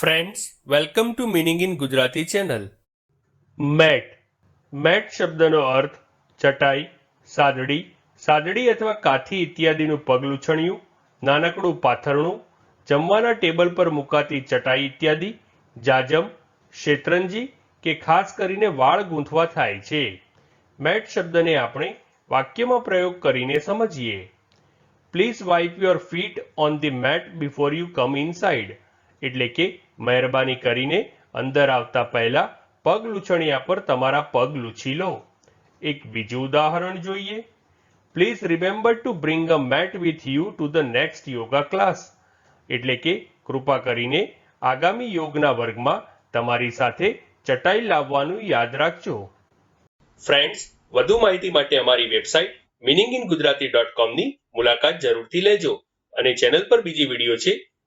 Friends welcome to meaning in Gujarati channel mat mat શબ્દનો અર્થ ચટાઈ, સાદડી. સાદડી અથવા કાથી ઇત્યાદિનું પગલુછણિયું નાનકડું પાથરણું, જમવાના ટેબલ પર મુકાતી ચટાઈ ઇત્યાદિ, જાજમ, શેતરંજી કે ખાસ કરીને વાળ ગૂંથવા થાય છે. મેટ શબ્દને આપણે વાક્યમાં પ્રયોગ કરીને સમજીએ. Please wipe your feet on the mat before you come inside એટલે કે મહેરબાની કરીને અંદર આવતા પહેલા પગ લૂછણિયા પર તમારા પગ લૂછી લો. એક બીજું ઉદાહરણ જોઈએ. Please remember to bring a mat with you to the next yoga class એટલે કે કૃપા કરીને આગામી યોગના વર્ગમાં તમારી સાથે ચટાઈ લાવવાનું યાદ રાખજો. ફ્રેન્ડ્સ વધુ માહિતી માટે અમારી website meaning in Gujarati dot કોમની મુલાકાત જરૂરથી લેજો અને ચેનલ પર બીજી વીડિયો છે